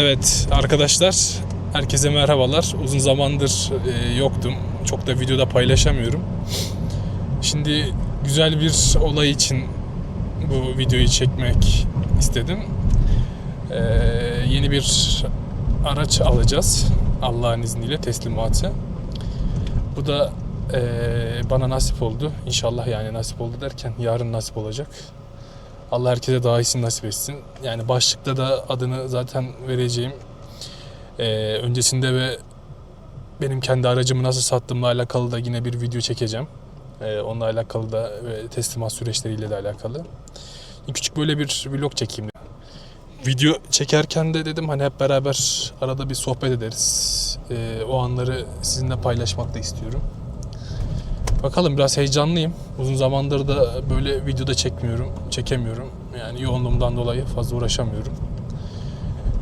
Evet arkadaşlar herkese merhabalar. Uzun zamandır e, yoktum. Çok da videoda paylaşamıyorum. Şimdi güzel bir olay için bu videoyu çekmek istedim. E, yeni bir araç alacağız. Allah'ın izniyle teslimatı. Bu da e, bana nasip oldu. İnşallah yani nasip oldu derken yarın nasip olacak. Allah herkese daha iyisini nasip etsin. Yani başlıkta da adını zaten vereceğim. Ee, öncesinde ve benim kendi aracımı nasıl sattığımla alakalı da yine bir video çekeceğim. Ee, onunla alakalı da ve teslimat süreçleriyle de alakalı. Küçük böyle bir vlog çekeyim. Video çekerken de dedim hani hep beraber arada bir sohbet ederiz. Ee, o anları sizinle paylaşmak da istiyorum. Bakalım biraz heyecanlıyım. Uzun zamandır da böyle videoda çekmiyorum, çekemiyorum. Yani yoğunluğumdan dolayı fazla uğraşamıyorum.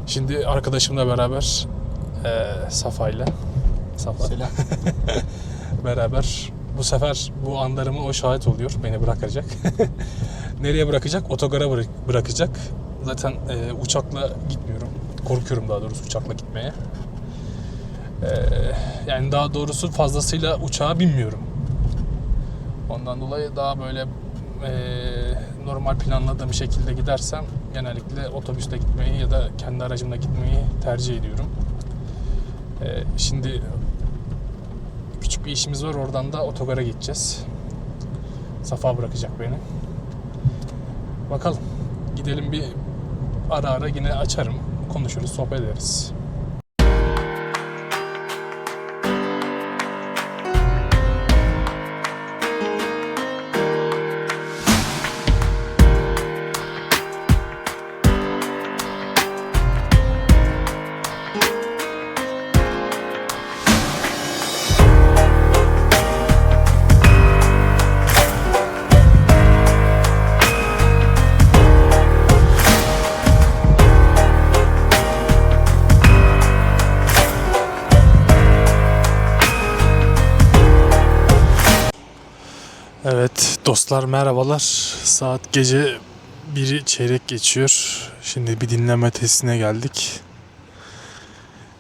Şimdi arkadaşımla beraber eee Safa'yla Safa Selam. beraber bu sefer bu anlarımı o şahit oluyor. Beni bırakacak. Nereye bırakacak? Otogara bırak- bırakacak. Zaten eee, uçakla gitmiyorum. Korkuyorum daha doğrusu uçakla gitmeye. Eee, yani daha doğrusu fazlasıyla uçağa binmiyorum. Ondan dolayı daha böyle eee, normal planladığım şekilde gidersem genellikle otobüste gitmeyi ya da kendi aracımla gitmeyi tercih ediyorum. Eee, şimdi küçük bir işimiz var oradan da otogara gideceğiz. Safa bırakacak beni. Bakalım. Gidelim bir ara ara yine açarım. Konuşuruz, sohbet ederiz. Dostlar merhabalar. Saat gece biri çeyrek geçiyor. Şimdi bir dinleme testine geldik.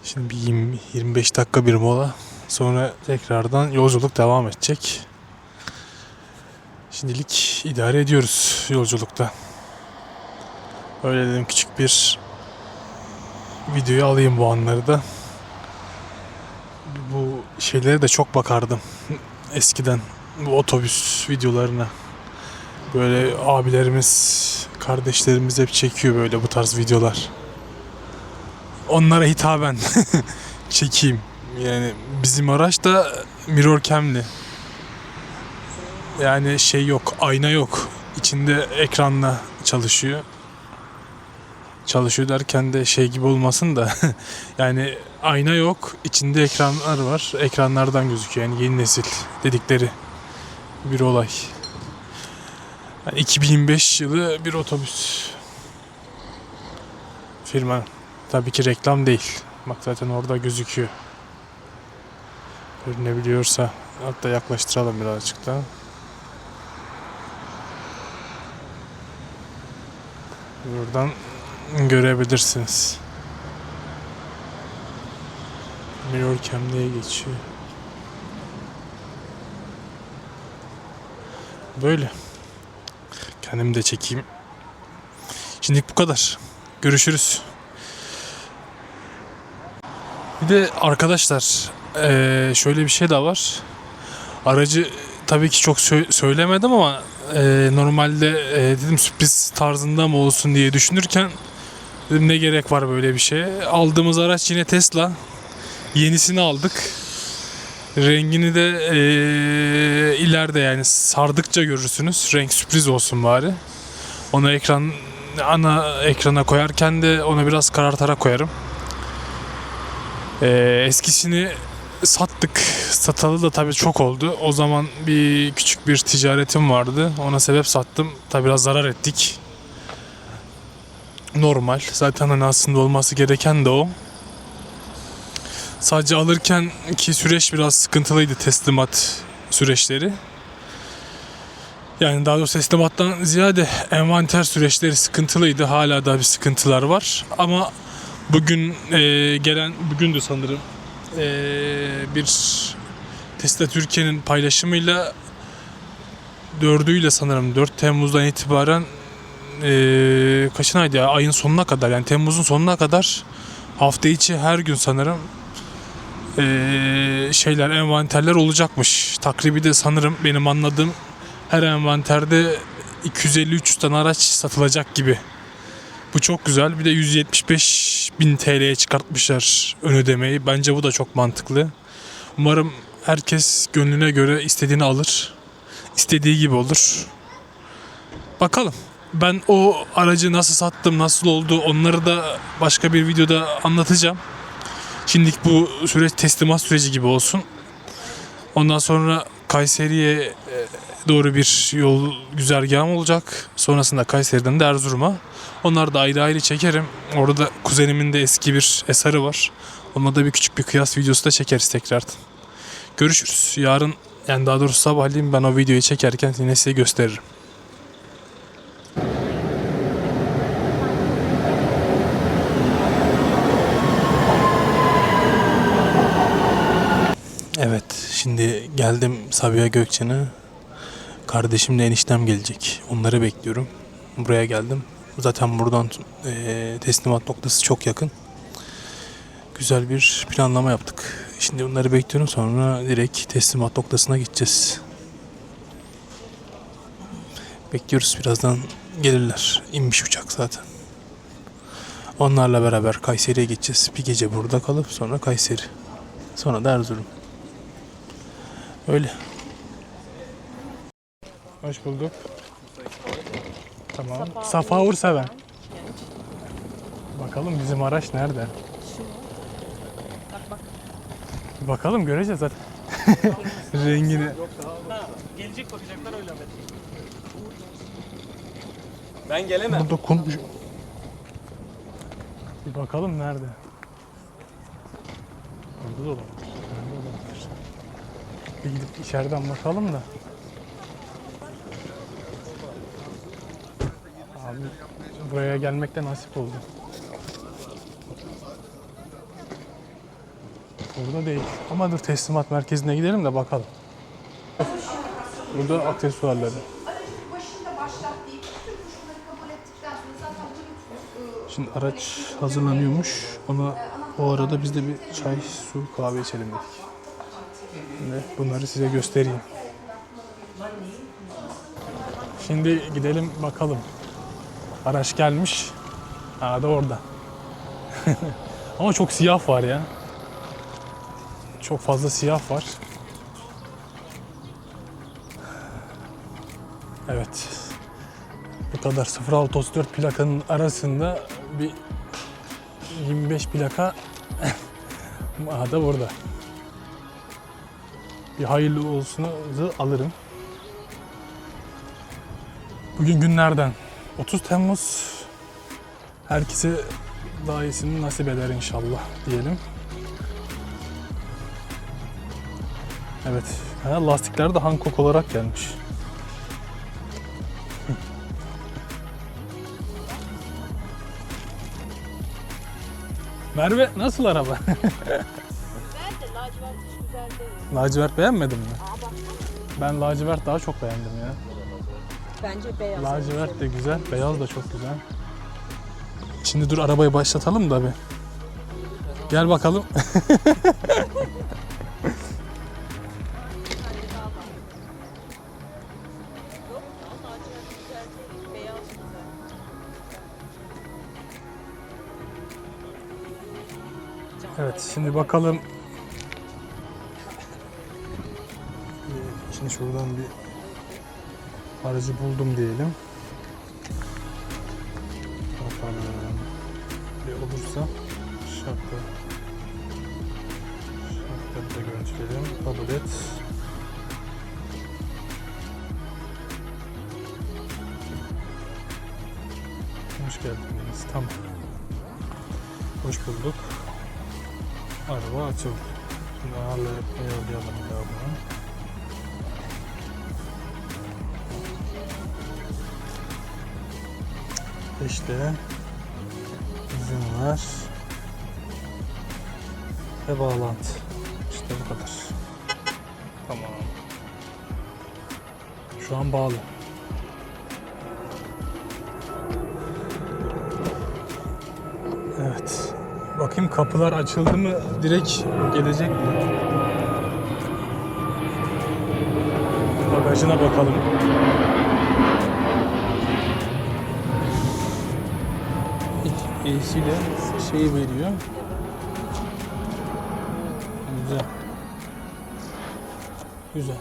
Şimdi bir 20, 25 dakika bir mola. Sonra tekrardan yolculuk devam edecek. Şimdilik idare ediyoruz yolculukta. Öyle dedim küçük bir videoyu alayım bu anları da. Bu şeylere de çok bakardım eskiden otobüs videolarına. Böyle abilerimiz, kardeşlerimiz hep çekiyor böyle bu tarz videolar. Onlara hitaben çekeyim. Yani bizim araç da mirror cam'li. Yani şey yok, ayna yok. İçinde ekranla çalışıyor. Çalışıyor derken de şey gibi olmasın da yani ayna yok, içinde ekranlar var. Ekranlardan gözüküyor yani yeni nesil dedikleri bir olay. Yani 2025 yılı bir otobüs firma. Tabii ki reklam değil. Bak zaten orada gözüküyor. Görünebiliyorsa hatta yaklaştıralım birazcık daha. Buradan görebilirsiniz. Mirror Cam diye geçiyor. Böyle. Kendimi de çekeyim. Şimdilik bu kadar. Görüşürüz. Bir de arkadaşlar şöyle bir şey de var. Aracı tabii ki çok sö- söylemedim ama normalde eee, dedim sürpriz tarzında mı olsun diye düşünürken dedim ne gerek var böyle bir şeye. Aldığımız araç yine Tesla. Yenisini aldık. Rengini de eee, ileride yani sardıkça görürsünüz. Renk sürpriz olsun bari. Onu ekran ana ekrana koyarken de onu biraz karartarak koyarım. Eee, eskisini sattık. Satalı da tabii çok oldu. O zaman bir küçük bir ticaretim vardı. Ona sebep sattım. Tabii biraz zarar ettik. Normal. Zaten hani aslında olması gereken de o. Sadece alırken ki süreç biraz sıkıntılıydı teslimat süreçleri. Yani daha doğrusu teslimattan ziyade envanter süreçleri sıkıntılıydı. Hala da bir sıkıntılar var. Ama Bugün e, gelen, bugündü sanırım e, bir Tesla Türkiye'nin paylaşımıyla dördüyle sanırım 4 Temmuz'dan itibaren e, kaçın ya ayın sonuna kadar yani Temmuz'un sonuna kadar hafta içi her gün sanırım e, şeyler envanterler olacakmış. Takribi de sanırım benim anladığım her envanterde 250-300 tane araç satılacak gibi. Bu çok güzel. Bir de 175 bin TL'ye çıkartmışlar ön ödemeyi. Bence bu da çok mantıklı. Umarım herkes gönlüne göre istediğini alır. İstediği gibi olur. Bakalım. Ben o aracı nasıl sattım, nasıl oldu onları da başka bir videoda anlatacağım. Şimdilik bu süreç teslimat süreci gibi olsun. Ondan sonra Kayseri'ye e, doğru bir yol güzergahım olacak. Sonrasında Kayseri'den de Erzurum'a. Onları da ayrı ayrı çekerim. Orada kuzenimin de eski bir eseri var. Onunla da bir küçük bir kıyas videosu da çekeriz tekrardan. Görüşürüz. Yarın yani daha doğrusu sabahleyin ben o videoyu çekerken yine size gösteririm. Evet, şimdi geldim Sabiha Gökçen'e. Kardeşimle eniştem gelecek. Onları bekliyorum. Buraya geldim. Zaten buradan eee, teslimat noktası çok yakın. Güzel bir planlama yaptık. Şimdi onları bekliyorum sonra direkt teslimat noktasına gideceğiz. Bekliyoruz birazdan gelirler. İnmiş uçak zaten. Onlarla beraber Kayseri'ye gideceğiz. Bir gece burada kalıp sonra Kayseri. Sonra da Erzurum. Öyle. Hoş bulduk. Tamam. Safa Urseven. Bakalım bizim araç nerede? Bakalım göreceğiz zaten. Rengini. Gelecek bakacaklar öyle mi? Ben gelemem. Burada konmuş. Bir bakalım nerede? Burada da olabilir? Bir gidip içeriden bakalım da. Abi buraya gelmekte nasip oldu. Burada değil. Ama dur teslimat merkezine gidelim de bakalım. Burada aksesuarları. Şimdi araç hazırlanıyormuş. Ona o arada biz de bir çay, su, kahve içelim dedik. Şimdi bunları size göstereyim. Şimdi gidelim bakalım. Araç gelmiş. Ha da orada. Ama çok siyah var ya. Çok fazla siyah var. Evet. Bu kadar 0634 plakanın arasında bir 25 plaka Aha da burada. Bir hayırlı olsunuzu alırım. Bugün günlerden 30 Temmuz. Herkese daha iyisini nasip eder inşallah diyelim. Evet. Ha, lastikler de Hankook olarak gelmiş. Merve nasıl araba? lacivert beğenmedin mi? Ben lacivert daha çok beğendim ya. bence beyaz. Lacivert de güzel, beyaz da çok güzel. Şimdi dur arabayı başlatalım da bir. Gel bakalım. Evet şimdi bakalım. Şimdi şuradan bir aracı buldum diyelim. Bakalım. Bir olursa şartlı. Şartları da görüntüleyelim. Kabul. Hoş geldiniz. Tamam. Hoş bulduk. Araba açıldı. Şimdi ağırlığı ayarlayalım daha bunu. İşte izin var. ve bağlantı. İşte bu kadar. Tamam. Şu an bağlı. Evet. Bakayım kapılar açıldı mı direkt gelecek mi? Bagajına bakalım. De şey veriyor. Güzel. Güzel.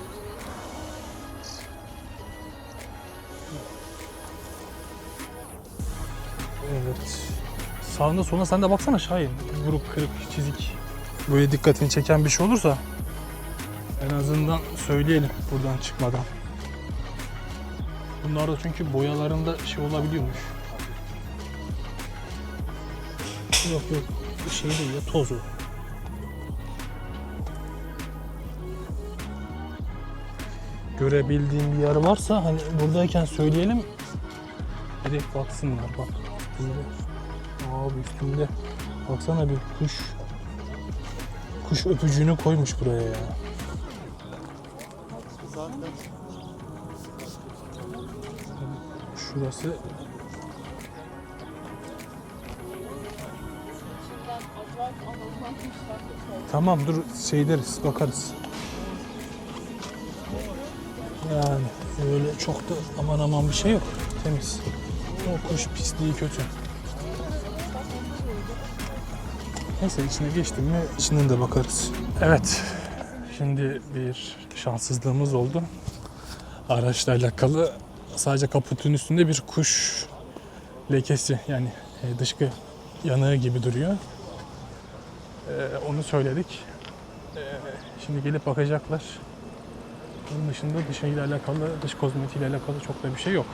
Evet. Sağında soluna sen de baksana Şahin. Vurup kırık çizik. Böyle dikkatini çeken bir şey olursa en azından söyleyelim buradan çıkmadan. Bunlarda çünkü boyalarında şey olabiliyormuş. Yok yok şey değil ya toz o. Görebildiğim bir yer varsa hani buradayken söyleyelim. Direkt baksınlar bak. Böyle. Abi üstünde baksana bir kuş kuş öpücüğünü koymuş buraya ya. Şurası Tamam dur şey deriz bakarız. Yani öyle çok da aman aman bir şey yok. Temiz. O kuş pisliği kötü. Neyse içine geçtim mi içinden de bakarız. Evet. Şimdi bir şanssızlığımız oldu. Araçla alakalı sadece kaputun üstünde bir kuş lekesi yani e, dışkı yanığı gibi duruyor. Ee, onu söyledik. Ee, şimdi gelip bakacaklar. Bunun dışında dışıyla alakalı, dış kozmetiğiyle alakalı çok da bir şey yok.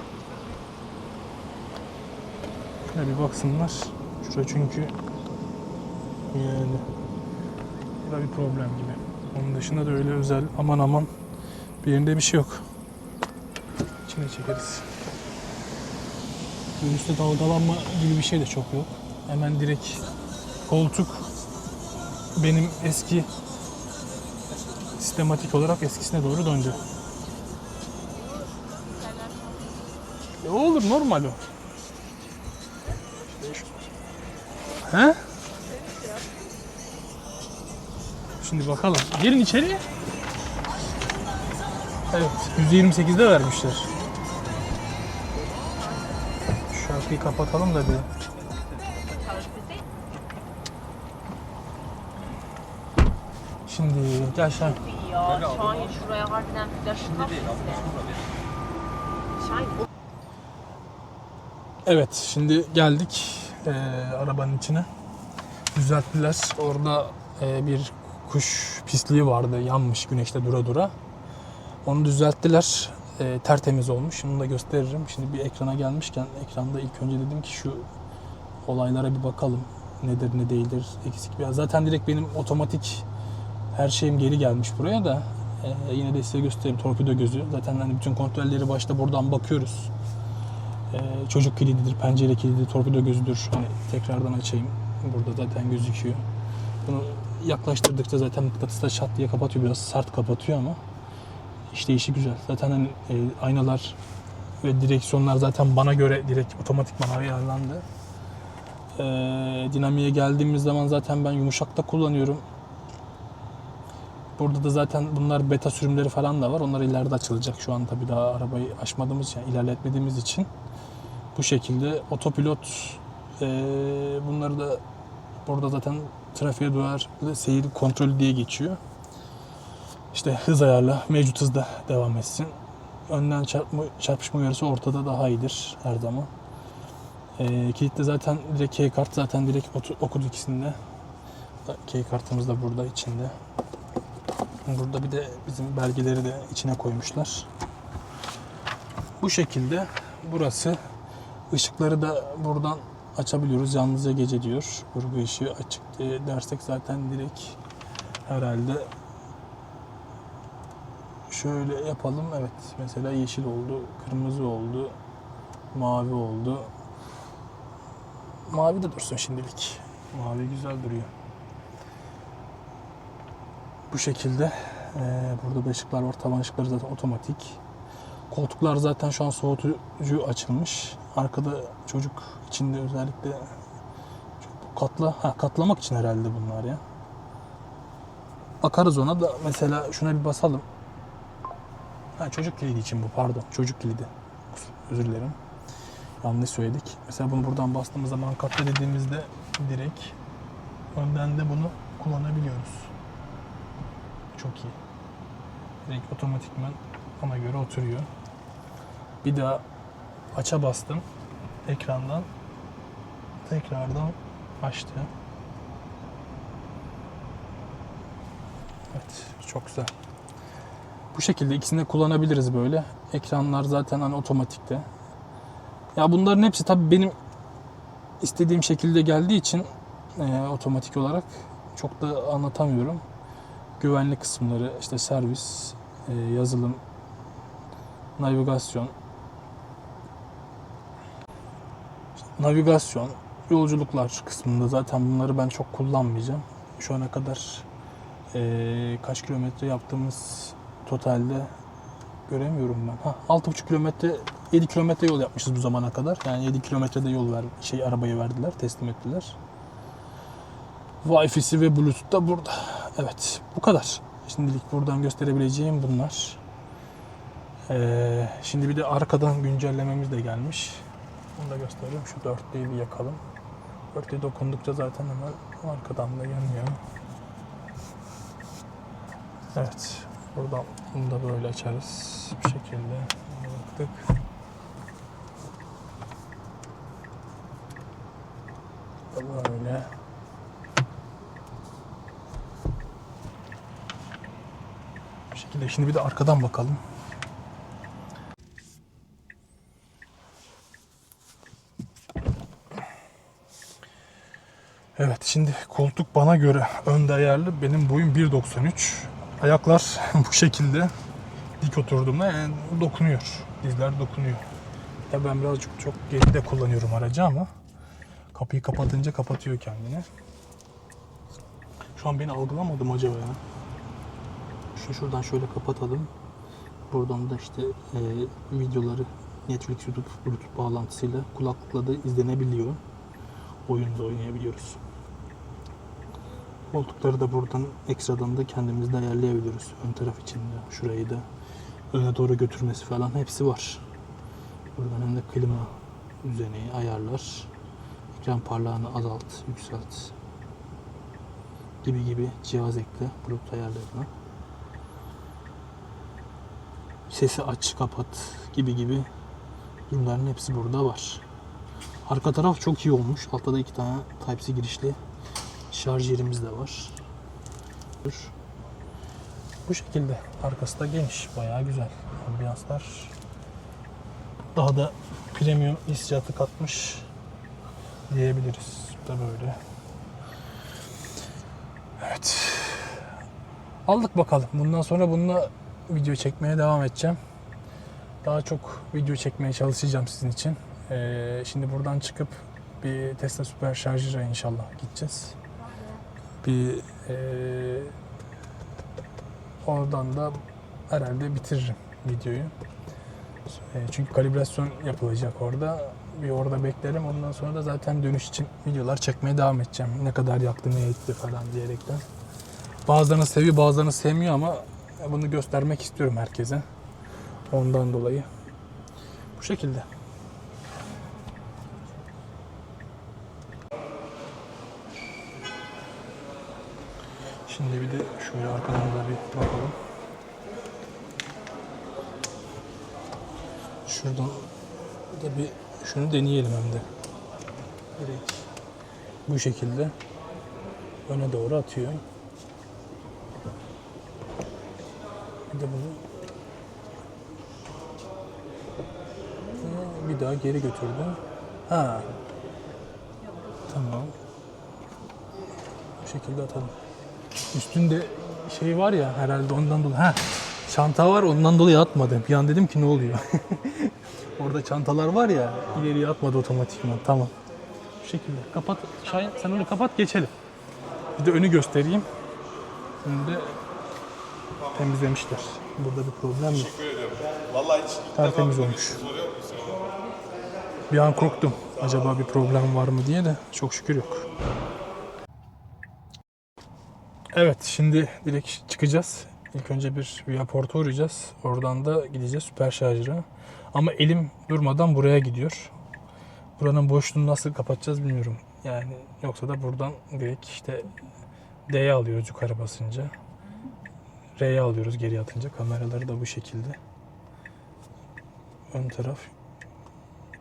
Şuna bir baksınlar. Şurada çünkü yani burada bir problem gibi. Onun dışında da öyle özel aman aman bir yerinde bir şey yok. İçine çekeriz. Üstte dalgalanma gibi bir şey de çok yok. Hemen direkt koltuk benim eski sistematik olarak eskisine doğru döndü. E olur normal o. He? Şimdi bakalım. Gelin içeri. Evet, %28'de vermişler. Şarkıyı kapatalım da bir. Şimdi gel Şahin. Ya Şahin şuraya harbiden flaşını Şahin o Evet, şimdi geldik eee, arabanın içine. Düzelttiler. Orada eee, bir kuş pisliği vardı, yanmış güneşte dura dura. Onu düzelttiler. Eee, tertemiz olmuş. Onu da gösteririm. Şimdi bir ekrana gelmişken, ekranda ilk önce dedim ki şu olaylara bir bakalım. Nedir, ne değildir, eksik bir. Zaten direkt benim otomatik her şeyim geri gelmiş buraya da. eee, yine de size göstereyim. Torpido gözü. Zaten hani bütün kontrolleri başta buradan bakıyoruz. Ee, çocuk kilididir, pencere kilidi, torpido gözüdür. Hani tekrardan açayım. Burada zaten gözüküyor. Bunu yaklaştırdıkça zaten mıknatısla şat diye kapatıyor. Biraz sert kapatıyor ama işleyişi güzel. Zaten hani e, aynalar ve direksiyonlar zaten bana göre direkt otomatikman ayarlandı. Ee, dinamiğe geldiğimiz zaman zaten ben yumuşakta kullanıyorum. Burada da zaten bunlar beta sürümleri falan da var. Onlar ileride açılacak. Şu an tabii daha arabayı aşmadığımız için, ilerletmediğimiz için bu şekilde otopilot eee, bunları da burada zaten trafiğe duyar seyir kontrolü diye geçiyor. İşte hız ayarla, mevcut hızda devam etsin. Önden çarpma, çarpışma uyarısı ortada daha iyidir her zaman. Eee kilitte zaten direkt key kart zaten direkt okuduk ikisinde. Key kartımız da burada içinde. Burada bir de bizim belgeleri de içine koymuşlar. Bu şekilde burası ışıkları da buradan açabiliyoruz. Yalnızca gece diyor. Vurgu ışığı açık dersek zaten direkt herhalde şöyle yapalım. Evet mesela yeşil oldu, kırmızı oldu, mavi oldu. Mavi de dursun şimdilik. Mavi güzel duruyor. Bu şekilde. Ee, burada da ışıklar var. Tavan ışıkları zaten otomatik. Koltuklar zaten şu an soğutucu açılmış. Arkada çocuk içinde özellikle katla ha katlamak için herhalde bunlar ya. Bakarız ona da mesela şuna bir basalım. Ha çocuk kilidi için bu pardon. Çocuk kilidi. Özür dilerim. Yanlış söyledik. Mesela bunu buradan bastığımız zaman katla dediğimizde direkt önden de bunu kullanabiliyoruz. Çok iyi. Direkt otomatikman ona göre oturuyor. Bir daha aça bastım. Ekrandan tekrardan açtı. Evet, çok güzel. Bu şekilde ikisini de kullanabiliriz böyle. Ekranlar zaten hani otomatikte. Ya bunların hepsi tabii benim istediğim şekilde geldiği için e, otomatik olarak çok da anlatamıyorum. Güvenlik kısımları, işte servis, e, yazılım, navigasyon, navigasyon, yolculuklar kısmında zaten bunları ben çok kullanmayacağım. Şu ana kadar e, kaç kilometre yaptığımız totalde göremiyorum ben. Ha, 6,5 kilometre 7 kilometre yol yapmışız bu zamana kadar. Yani 7 kilometrede yol ver, şey arabaya verdiler, teslim ettiler. Wi-Fi'si ve Bluetooth da burada. Evet, bu kadar. Şimdilik buradan gösterebileceğim bunlar. Ee, şimdi bir de arkadan güncellememiz de gelmiş. Onu da göstereyim. Şu 4D'yi bir yakalım. 4D dokundukça zaten hemen arkadan da yanıyor. Evet. Buradan bunu da böyle açarız. Bu şekilde. Baktık. Böyle. Bu şekilde. Şimdi bir de arkadan bakalım. Evet şimdi koltuk bana göre önde ayarlı. Benim boyum 1.93. Ayaklar bu şekilde dik oturduğumda yani dokunuyor. Dizler dokunuyor. Ya ben birazcık çok geride kullanıyorum aracı ama kapıyı kapatınca kapatıyor kendini. Şu an beni algılamadım acaba ya. Şu şuradan şöyle kapatalım. Buradan da işte e, videoları Netflix, YouTube, Bluetooth bağlantısıyla kulaklıkla da izlenebiliyor. Oyun da oynayabiliyoruz. Koltukları da buradan ekstradan da kendimiz de ayarlayabiliyoruz. Ön taraf için de şurayı da öne doğru götürmesi falan hepsi var. Buradan hem de klima düzeni, ayarlar, ekran parlağını azalt, yükselt gibi gibi cihaz ekle Bluetooth ayarlarına. Sesi aç, kapat gibi gibi durumların hepsi burada var. Arka taraf çok iyi olmuş. Altta da iki tane Type-C girişli şarj yerimiz de var. Bu şekilde. Arkası da geniş. Bayağı güzel. Ambiyanslar daha da premium hissiyatı katmış diyebiliriz. Da böyle. Evet. Aldık bakalım. Bundan sonra bununla video çekmeye devam edeceğim. Daha çok video çekmeye çalışacağım sizin için. Ee, şimdi buradan çıkıp bir Tesla Süper Şarjıra inşallah gideceğiz. Bir e, oradan da herhalde bitiririm videoyu. E, çünkü kalibrasyon yapılacak orada. Bir orada beklerim. Ondan sonra da zaten dönüş için videolar çekmeye devam edeceğim. Ne kadar yaktı, ne etti falan diyerekten. Bazılarını seviyor, bazılarını sevmiyor ama bunu göstermek istiyorum herkese. Ondan dolayı. Bu şekilde. Şimdi bir de şöyle arkadan da bir bakalım. Şuradan da bir şunu deneyelim hem de. Bu şekilde öne doğru atıyor. Bir de bunu bir daha geri götürdü. Ha. Tamam. Bu şekilde atalım. Üstünde şey var ya herhalde ondan dolayı. Ha. Çanta var ondan dolayı atmadım. Bir an dedim ki ne oluyor? Orada çantalar var ya ileriye atmadı otomatikman. Tamam. Bu şekilde. Kapat. Şahin sen onu kapat geçelim. Bir de önü göstereyim. Önde Temizlemişler. Burada bir problem yok. Teşekkür ederim. Vallahi hiç ilk Tertemiz olmuş. Bir an korktum. Acaba bir problem var mı diye de çok şükür yok. Evet şimdi direkt çıkacağız. İlk önce bir Viaport'a uğrayacağız. Oradan da gideceğiz süper şarjıra. Ama elim durmadan buraya gidiyor. Buranın boşluğunu nasıl kapatacağız bilmiyorum. Yani yoksa da buradan direkt işte D'ye alıyoruz yukarı basınca. R'ye alıyoruz geri atınca. Kameraları da bu şekilde. Ön taraf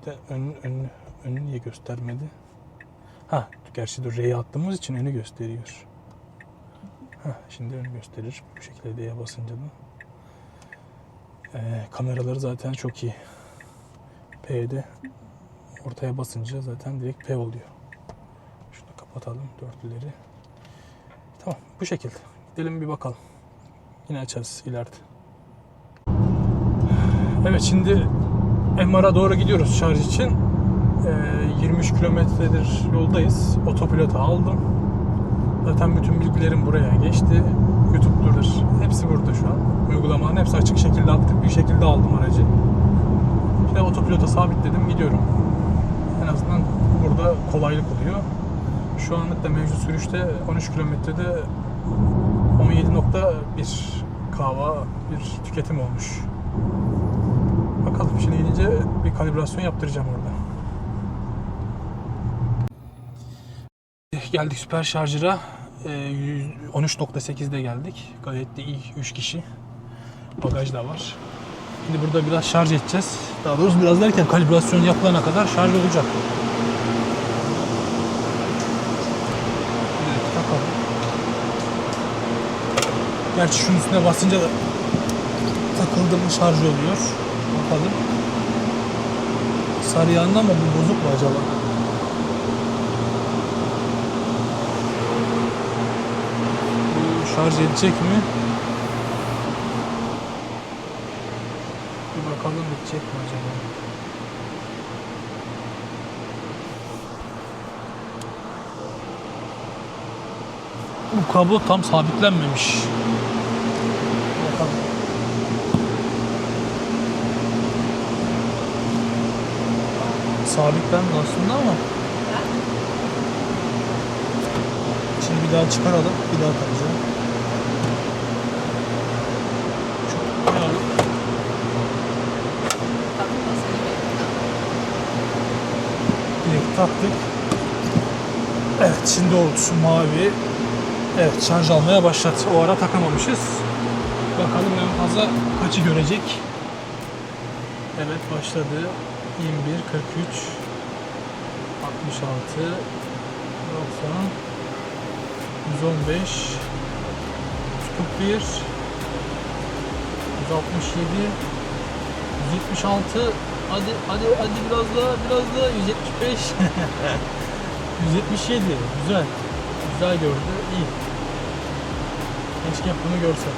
de ön, ön, önü niye göstermedi? Ha, gerçi dur R'ye attığımız için önü gösteriyor. Ha, şimdi önü gösterir. Bu şekilde D'ye basınca da. Ee, kameraları zaten çok iyi. P'de ortaya basınca zaten direkt P oluyor. Şunu kapatalım dörtlüleri. Tamam bu şekilde. Gidelim bir bakalım. Yine açarız ileride. Evet şimdi MR'a doğru gidiyoruz şarj için. Ee, 23 kilometredir yoldayız. Otopilota aldım. Zaten bütün bilgilerim buraya geçti. YouTube'dur. Hepsi burada şu an. Uygulamanın hepsi açık şekilde aktif bir şekilde aldım aracı. Şimdi otopilota sabitledim gidiyorum. En azından burada kolaylık oluyor. Şu anlık da mevcut sürüşte 13 kilometrede 17.1 kahva bir tüketim olmuş. Bakalım şimdi gidince bir kalibrasyon yaptıracağım orada. Geldik süper şarjıra. Ee, 13.8'de geldik. Gayet de iyi 3 kişi. Bagaj da var. Şimdi burada biraz şarj edeceğiz. Daha doğrusu biraz derken kalibrasyon yapılana kadar şarj olacak. Evet. Gerçi şunun üstüne basınca da takıldı mı şarj oluyor. Bakalım. Sarı yandı bu bozuk mu acaba? Bu şarj edecek mi? Bir bakalım edecek mi acaba? Bu kablo tam sabitlenmemiş. Bakalım. Sabitlendi aslında ama Şimdi bir daha çıkaralım. Bir daha takacağım. Direkt taktık. Evet şimdi doğrultusu mavi. Evet şarj almaya başladı. O ara takamamışız. Bakalım en fazla kaçı görecek. Evet başladı. 21, 43, 66, 90, 115, 141, 167, 176, hadi hadi hadi biraz daha biraz daha 175, 177, güzel, güzel gördü, iyi. Keşke bunu görsem.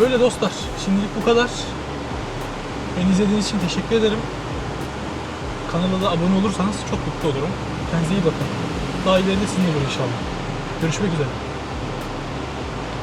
Böyle dostlar, şimdilik bu kadar. Beni izlediğiniz için teşekkür ederim. Kanala da abone olursanız çok mutlu olurum. Kendinize iyi bakın. Daha ileride sizinle olur inşallah. Görüşmek üzere.